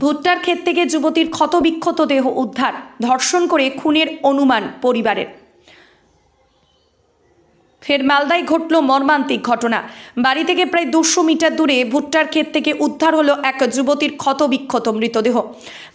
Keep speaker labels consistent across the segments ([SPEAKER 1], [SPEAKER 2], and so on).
[SPEAKER 1] ভুট্টার ক্ষেত থেকে যুবতীর ক্ষতবিক্ষত দেহ উদ্ধার ধর্ষণ করে খুনের অনুমান পরিবারের। ফের মালদায় ঘটল মর্মান্তিক ঘটনা। বাড়ি থেকে প্রায় দুশো মিটার দূরে ভুট্টার ক্ষেত থেকে উদ্ধার হলো এক যুবতীর ক্ষতবিক্ষত মৃতদেহ।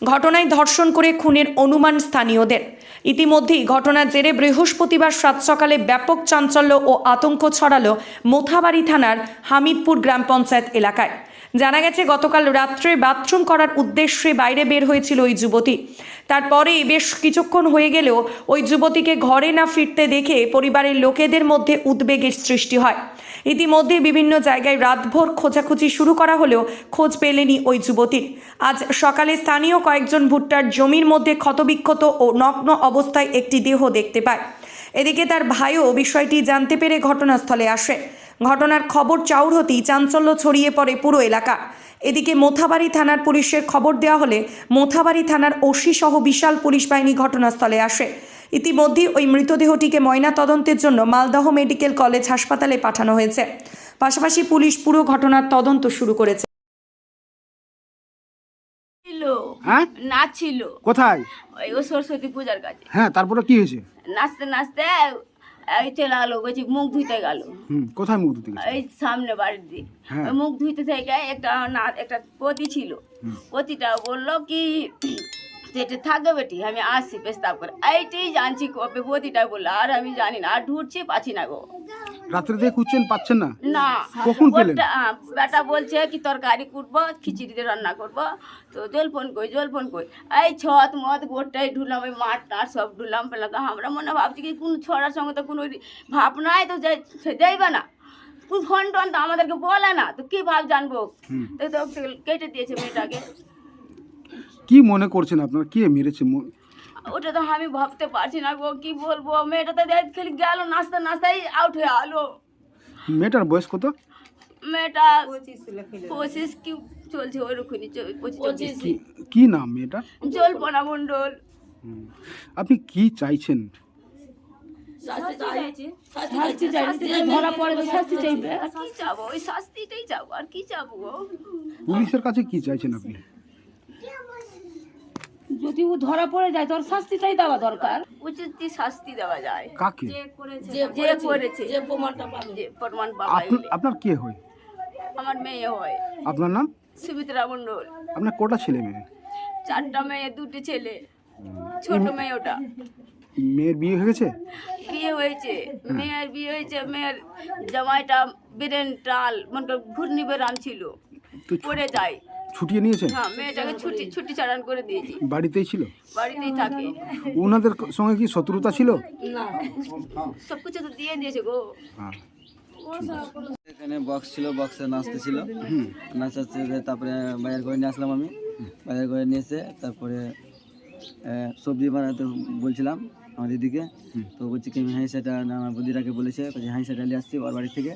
[SPEAKER 1] ঘটনায় ধর্ষণ করে খুনের অনুমান স্থানীয়দের। ইতিমধ্যেই ঘটনার জেরে বৃহস্পতিবার সাত সকালে ব্যাপক চাঞ্চল্য ও আতঙ্ক ছড়ালো মোথাবাড়ি থানার হামিদপুর গ্রাম পঞ্চায়েত এলাকায়। জানা গেছে, গতকাল রাত্রে বাথরুম করার উদ্দেশ্যে বাইরে বের হয়েছিল ওই যুবতী। তারপরে বেশ কিছুক্ষণ হয়ে গেলেও ওই যুবতীকে ঘরে না ফিরতে দেখে পরিবারের লোকেদের মধ্যে উদ্বেগের সৃষ্টি হয়। ইতিমধ্যে বিভিন্ন জায়গায় রাতভর খোঁজাখুঁজি শুরু করা হলেও খোঁজ পেলেনি ওই যুবতীর আজ সকালে স্থানীয় কয়েকজন ভুট্টার জমির মধ্যে ক্ষতবিক্ষত ও নগ্ন অবস্থায় একটি দেহ দেখতে পায়। এদিকে তার ভাইও বিষয়টি জানতে পেরে ঘটনাস্থলে আসে। ঘটনার খবর চাউর হতেই চাঞ্চল্য ছড়িয়ে পড়ে পুরো এলাকা। এদিকে মোথাবাড়ি থানার পুলিশের খবর দেওয়া হলে মোথাবাড়ি থানার ওসি সহ বিশাল পুলিশ বাহিনী ঘটনাস্থলে আসে। ইতিমধ্যে ওই মৃতদেহটিকে ময়না তদন্তের জন্য মালদহ মেডিকেল কলেজ হাসপাতালে পাঠানো হয়েছে। পাশাপাশি পুলিশ পুরো ঘটনার তদন্ত শুরু করেছে।
[SPEAKER 2] হ্যাঁ?
[SPEAKER 3] নাচছিল
[SPEAKER 2] কোথায়?
[SPEAKER 3] ওই ও সরস্বতী পূজার কাছে।
[SPEAKER 2] হ্যাঁ তারপরে কি হয়েছে?
[SPEAKER 3] নাচতে নাচতে এই চলে গেলো বলছি মুখ ধুইতে গেল।
[SPEAKER 2] কোথায় মুখ ধুতে
[SPEAKER 3] এই সামনে বাড়ির দিয়ে
[SPEAKER 2] হ্যাঁ।
[SPEAKER 3] মুখ ধুইতে থেকে একটা না একটা পতি ছিল। পতিটা বলল কি সেটা থাকবে বেটি আমি আসছি পেস্তাব করে এইটাই জানছি কবে পতিটা বলল আর আমি জানি না আর ঢুকছি পাচ্ছি না গো।
[SPEAKER 2] রাত্রে থেকে খুঁজছেন পাচ্ছেন না?
[SPEAKER 3] না
[SPEAKER 2] কখন পেলেন?
[SPEAKER 3] বেটা বলছে কি তরকারি কুটবো খিচুড়ি দিয়ে রান্না করব। তো জল ফোন কই জল ফোন কই এই ছত মত গোটাই ঢুলাম ওই মাঠ টাট সব ঢুলাম পেলাম তো আমরা মনে ভাবছি কি কোন ছড়ার সঙ্গে তো কোনো ভাবনাই তো যাই যাইবে না। কোন ফোন টোন তো আমাদেরকে বলে না তো কি ভাব জানব? তো তো কেটে দিয়েছে মেয়েটাকে।
[SPEAKER 2] কি মনে করছেন আপনারা? কে মেরেছে ম-
[SPEAKER 3] ওটা তো আমি ভাবতে পারছি না গো কি বলব? মেয়েটা তো দেখ খালি গেল নাচতে নাচতেই আউট হয়ে আলো।
[SPEAKER 2] মেয়েটার বয়স কত?
[SPEAKER 3] মেয়েটা পঁচিশ কি চলছে ওইরকমই চল- পঁচিশ চব্বিশ।
[SPEAKER 2] কি কি নাম মেয়েটা
[SPEAKER 3] জল্পনা মণ্ডল।
[SPEAKER 2] হুম। আপনি কি চাইছেন?
[SPEAKER 3] শাস্তি ধরা পড়ে তো শাস্তি চাইবে। আর কি চাবো? ওই শাস্তিটাই চাবো আর কি চাবো গো?
[SPEAKER 2] পুলিশের কাছে কি চাইছেন আপনি?
[SPEAKER 4] যদি ও ধরা পড়ে যায় তোর শাস্তিটাই দেওয়া দরকার।
[SPEAKER 3] উচিত কি শাস্তি দেওয়া যায়।
[SPEAKER 2] কাকে?
[SPEAKER 3] যে করেছে যে প্রমাণটা যে প্রমাণ পাওয়া
[SPEAKER 2] আপনা- আপনার কে হয়?
[SPEAKER 3] আমার মেয়ে হয়।
[SPEAKER 2] আপনার নাম?
[SPEAKER 3] সুমিত্রা মণ্ডল।
[SPEAKER 2] আপনার কটা ছেলে মেয়ে?
[SPEAKER 3] চারটা মেয়ে দুটি ছেলে। ছোট মেয়ে ওটা।
[SPEAKER 2] মেয়ের বিয়ে হয়ে গেছে?
[SPEAKER 3] বিয়ে হয়েছে। মেয়ের বিয়ে হয়েছে মেয়ের জামাইটা বিরেন টাল মনে কর ঘূর্ণি বেরান ছিল।
[SPEAKER 2] তো ছু-
[SPEAKER 3] পড়ে যায়।
[SPEAKER 2] ছুটিয়ে নিয়েছেন?
[SPEAKER 3] হ্যাঁ মেয়েটাকে ছুটি ছুটি চালান করে দিয়েছি।
[SPEAKER 2] বাড়িতেই ছিল?
[SPEAKER 3] বাড়িতেই থাকে।
[SPEAKER 2] ওনাদের সঙ্গে কি শত্রুতা ছিল? না।
[SPEAKER 3] সব কিছু তো দিয়ে দিয়েছে গো।
[SPEAKER 2] হ্যাঁ।
[SPEAKER 5] এখানে বক্স ছিল বক্সে নাচতে ছিল। নাচাচ্ছে যে তারপরে বাজার করে নিয়ে আসলাম আমি। বাজার করে নিয়ে এসে তারপরে সবজি বানাতে বলছিলাম আমার দিদিকে। তো বলছি কি আমি হ্যাঁ সেটা না আমার বুদিরাকে বলেছে। হ্যাঁ সেটা নিয়ে আসছি ওর বাড়ি থেকে।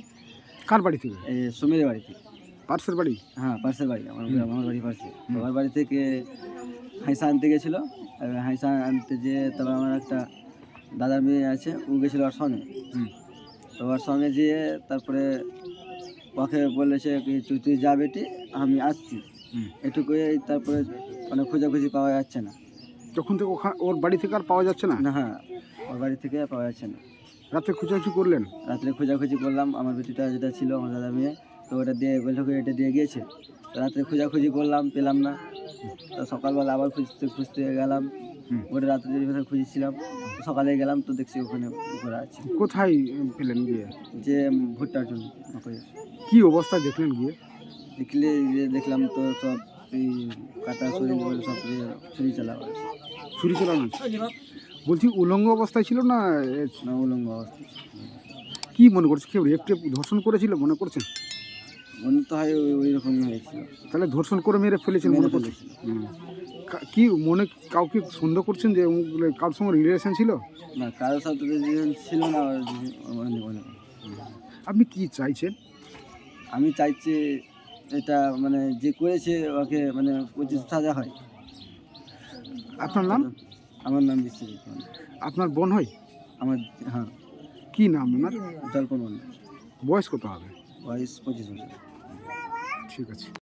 [SPEAKER 2] কার বাড়ি থেকে?
[SPEAKER 5] এই সুমিরের বাড়ি থেকে।
[SPEAKER 2] পার্সের বাড়ি?
[SPEAKER 5] হ্যাঁ পার্সের বাড়ি আমার আমার বাড়ি পার্সে। ওর বাড়ি থেকে হাইসা আনতে গেছিল। এবার হাইসা আনতে যে তারপর আমার একটা দাদার মেয়ে আছে ও গেছিল ওর সঙ্গে তো ওর সঙ্গে যেয়ে তারপরে ওকে বলেছে কি তুই তুই যা বেটি আমি আসছি। এটুকুই তারপরে মানে খোঁজাখুঁজি পাওয়া যাচ্ছে না।
[SPEAKER 2] তখন থেকে ওখা- ওর বাড়ি থেকে আর পাওয়া যাচ্ছে না?
[SPEAKER 5] হ্যাঁ ওর বাড়ি থেকে আর পাওয়া যাচ্ছে না।
[SPEAKER 2] রাত্রে খুঁজাখুঁজি করলেন?
[SPEAKER 5] রাত্রে খোঁজাখুঁজি করলাম আমার বেটিটা যেটা ছিল আমার দাদা মেয়ে তো ওটা দিয়ে বলল এটা দিয়ে গিয়েছে। রাত্রে খোঁজাখুঁজি করলাম পেলাম না। তো সকালবেলা আবার খুঁজতে খুঁজতে গেলাম। ওটা রাত্রে যেখানে খুঁজেছিলাম সকালে গেলাম তো দেখছি ওখানে ঘোরা আছে।
[SPEAKER 2] কোথায় পেলেন গিয়ে?
[SPEAKER 5] যে ভুট্টার জন্য
[SPEAKER 2] কি অবস্থায় দেখলেন গিয়ে?
[SPEAKER 5] দেখলে দেখলাম তো সব এই কাটা শরীর বলে সব ছুরি চালাওয়া আছে
[SPEAKER 2] ছুরি চালানো বলছি উলঙ্গ অবস্থায় ছিল না
[SPEAKER 5] না উলঙ্গ অবস্থা।
[SPEAKER 2] কি মনে করছে? কেউ রেপ টেপ ধর্ষণ করেছিল মনে করছেন?
[SPEAKER 5] মনে তো হয় ওই- রকমই হয়েছিল
[SPEAKER 2] তাহলে ধর্ষণ করে মেরে ফেলেছেন মনে করছেন। কা- মনে কাউকে সন্দেহ করছেন যে কার সঙ্গে রিলেশন ছিল?
[SPEAKER 5] না কারোর সাথে যে ছিল না মনে মনে
[SPEAKER 2] আপনি কি চাইছেন?
[SPEAKER 5] আমি চাইছি এটা মানে যে করেছে ওকে মানে উচিত সাজা হয়।
[SPEAKER 2] আপনার নাম?
[SPEAKER 5] আমার নাম বিশ্বজিৎ
[SPEAKER 2] আপনার বোন হয়?
[SPEAKER 5] আমার হ্যাঁ।
[SPEAKER 2] কি নাম ওনার?
[SPEAKER 5] জল্পন
[SPEAKER 2] বয়স কত হবে?
[SPEAKER 5] বয়স পঁচিশ বছর।
[SPEAKER 2] ঠিক আছে